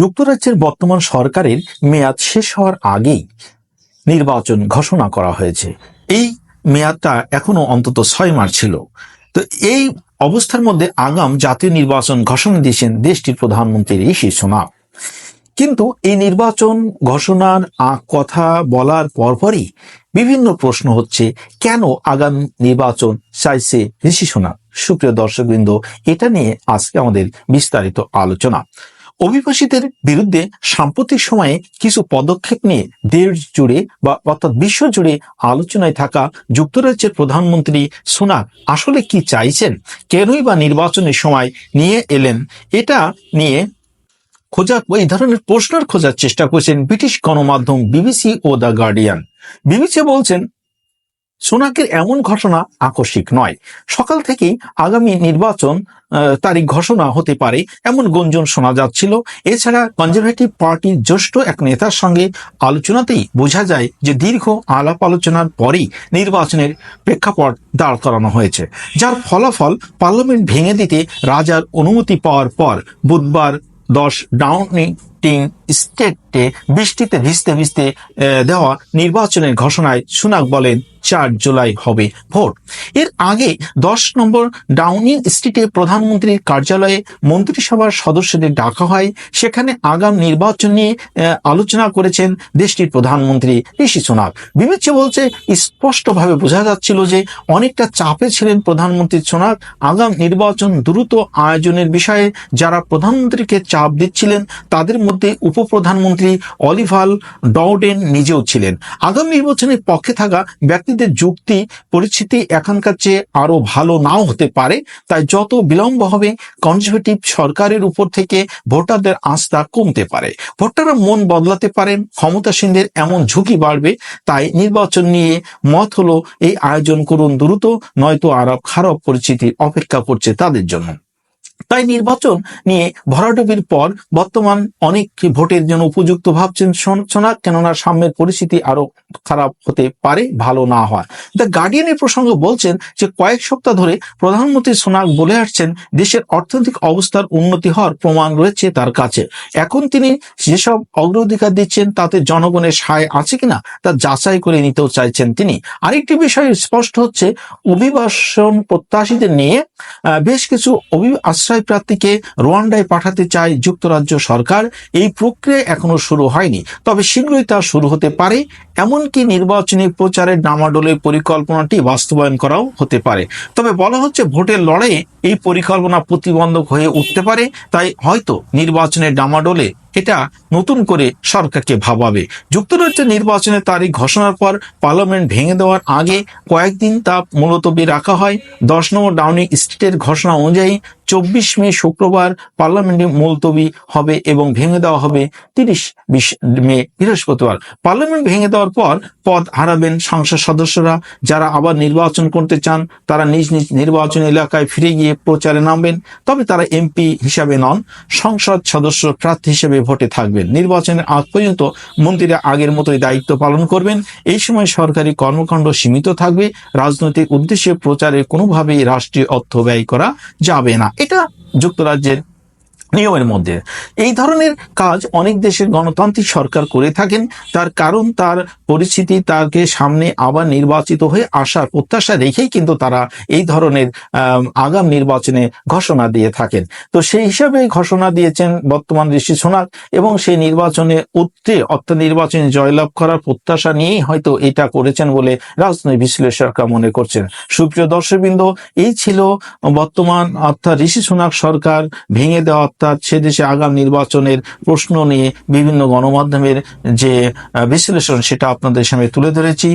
যুক্তরাজ্যের বর্তমান সরকারের মেয়াদ শেষ হওয়ার আগেই নির্বাচন ঘোষণা করা হয়েছে। এই মেয়াদটা এখনও অন্তত ছয় মাস ছিল। তো এই অবস্থার মধ্যে আগাম জাতীয় নির্বাচন ঘোষণা দিয়েছেন দেশটির প্রধানমন্ত্রী ঋষি সোনাক কিন্তু এই নির্বাচন ঘোষণার কথা বলার পরপরই বিভিন্ন প্রশ্ন হচ্ছে, কেন আগাম নির্বাচন চাইছে ঋষি সোনাক সুপ্রিয় দর্শকবৃন্দ, এটা নিয়ে আজকে আমাদের বিস্তারিত আলোচনা। অভিবাসীদের বিরুদ্ধে সাম্প্রতিক সময়ে কিছু পদক্ষেপ নিয়ে দেশ জুড়ে বা অর্থাৎ বিশ্ব জুড়ে আলোচনায় থাকা যুক্তরাজ্যের প্রধানমন্ত্রী সোনাক আসলে কি চাইছেন? কেনই বা নির্বাচনের সময় নিয়ে এলেন? এটা নিয়ে খোঁজা এই ধরনের প্রশ্নের খোঁজার চেষ্টা করছেন ব্রিটিশ গণমাধ্যম বিবিসি ও দ্য গার্ডিয়ান। বিবিসি বলছেন সোনাকের এমন ঘটনা আকস্মিক নয়। সকাল থেকেই আগামী নির্বাচন তারিখ ঘোষণা হতে পারে, এমন গুঞ্জন শোনা যাচ্ছিল। এছাড়া কনজারভেটিভ পার্টির জ্যেষ্ঠ এক নেতার সঙ্গে আলোচনাতেই বোঝা যায় যে দীর্ঘ আলাপ আলোচনার পরেই নির্বাচনের প্রেক্ষাপট দাঁড় করানো হয়েছে, যার ফলাফল পার্লামেন্ট ভেঙে দিতে রাজার অনুমতি পাওয়ার পর বুধবার দশ ডাউনিং স্টেটে বৃষ্টিতে ভিজতে ভিজতে দেওয়া নির্বাচনের ঘোষণায় সুনাক বলেন চার জুলাই হবে ভোট। এর আগে দশ নম্বর ডাউনিং স্ট্রিটে প্রধানমন্ত্রীর কার্যালয়ে মন্ত্রিসভার সদস্যদের ডাকা হয়। সেখানে আগাম নির্বাচন নিয়ে আলোচনা করেছেন দেশটির প্রধানমন্ত্রী ঋষি সোনাক বিবেচ্য বলছে, স্পষ্টভাবে বোঝা যাচ্ছিল যে অনেকটা চাপে ছিলেন প্রধানমন্ত্রী সোনাক আগাম নির্বাচন দ্রুত আয়োজনের বিষয়ে যারা প্রধানমন্ত্রীকে চাপ দিচ্ছিলেন, তাদের মধ্যে উপপ্রধানমন্ত্রী অলিভাল ডউডেন নিজেও ছিলেন। আগামী নির্বাচনের পক্ষে থাকা ব্যক্তিদের যুক্তি, পরিস্থিতি এখানকার চেয়ে আরও ভালো নাও হতে পারে, তাই যত বিলম্ব হবে কনজারভেটিভ সরকারের উপর থেকে ভোটারদের আস্থা কমতে পারে। ভোটাররা মন বদলাতে পারেন, ক্ষমতাসীনদের এমন ঝুঁকি বাড়বে, তাই নির্বাচন নিয়ে মত হলো, এই আয়োজন করুন দ্রুত, নয়তো আরব খারাপ পরিস্থিতি অপেক্ষা করছে তাদের জন্য। তাই নির্বাচন নিয়ে ভরাডুবির পর বর্তমান অনেক ভোটের জন্য উপযুক্ত ভাবছেন সোন- কেননা সামনের পরিস্থিতি আরও খারাপ হতে পারে, ভালো না হয় দ্য গার্ডিয়ানের প্রসঙ্গ বলছেন যে কয়েক সপ্তাহ ধরে প্রধানমন্ত্রী সোনাক বলে আসছেন, দেশের অর্থনৈতিক অবস্থার উন্নতি হওয়ার প্রমাণ রয়েছে তার কাছে। এখন তিনি যেসব অগ্রাধিকার দিচ্ছেন, তাতে জনগণের সায় আছে কিনা, তা যাচাই করে নিতেও চাইছেন তিনি। আরেকটি বিষয় স্পষ্ট হচ্ছে, অভিবাসন প্রত্যাশীদের নিয়ে বেশ কিছু অভি আশ্রয় প্রার্থীকে রোয়ান্ডায় পাঠাতে চায় যুক্তরাজ্য সরকার। এই প্রক্রিয়া এখনও শুরু হয়নি, তবে শীঘ্রই তা শুরু হতে পারে। এমনকি নির্বাচনী প্রচারের ডামাডোলের পরিকল্পনাটি বাস্তবায়ন করাও হতে পারে। তবে বলা হচ্ছে ভোটের লড়াইয়ে এই পরিকল্পনা প্রতিবন্ধক হয়ে উঠতে পারে, তাই হয়তো নির্বাচনের ডামাডোলে এটা নতুন করে সরকারকে ভাবাবে। যুক্তরাজ্যের নির্বাচনের তারিখ ঘোষণার পর পার্লামেন্ট ভেঙে দেওয়ার আগে কয়েকদিন তা মুলতবি রাখা হয়। দশ নম্বর ডাউনিং স্ট্রিটের ঘোষণা অনুযায়ী চব্বিশ মে শুক্রবার পার্লামেন্টে মুলতবি হবে এবং ভেঙে দেওয়া হবে তিরিশ বিশ মে বৃহস্পতিবার। পার্লামেন্ট ভেঙে দেওয়ার পর পদ হারাবেন সংসদ সদস্যরা। যারা আবার নির্বাচন করতে চান, তারা নিজ নিজ নির্বাচন এলাকায় ফিরে গিয়ে প্রচারে নামবেন। তবে তারা এমপি হিসাবে নন, সংসদ সদস্য প্রার্থী হিসেবে ভোটে থাকবেন। নির্বাচনের আগ পর্যন্ত মন্ত্রীরা আগের মতোই দায়িত্ব পালন করবেন। এই সময় সরকারি কর্মকাণ্ড সীমিত থাকবে। রাজনৈতিক উদ্দেশ্যে প্রচারে কোনোভাবেই রাষ্ট্রীয় অর্থ ব্যয় করা যাবে না। এটা যুক্তরাজ্যের নিয়মের মধ্যে। এই ধরনের কাজ অনেক দেশের গণতান্ত্রিক সরকার করে থাকেন। তার কারণ, তার পরিস্থিতি তাকে সামনে আবার নির্বাচিত হয়ে আসার প্রত্যাশা রেখেই কিন্তু তারা এই ধরনের আগাম নির্বাচনে ঘোষণা দিয়ে থাকেন। তো সেই হিসাবে ঘোষণা দিয়েছেন বর্তমান ঋষি সোনাক এবং সেই নির্বাচনে উত্তরে অর্থাৎ নির্বাচনে জয়লাভ করার প্রত্যাশা নিয়েই হয়তো এটা করেছেন বলে রাজনৈতিক বিশ্লেষকরা মনে করছেন। সুপ্রিয় দর্শকবৃন্দ, এই ছিল বর্তমান অর্থাৎ ঋষি সোনাক সরকার ভেঙে দেওয়া অর্থাৎ সে দেশে আগাম নির্বাচনের প্রশ্ন নিয়ে বিভিন্ন গণমাধ্যমের যে বিশ্লেষণ, সেটা আপনাদের সামনে তুলে ধরেছি।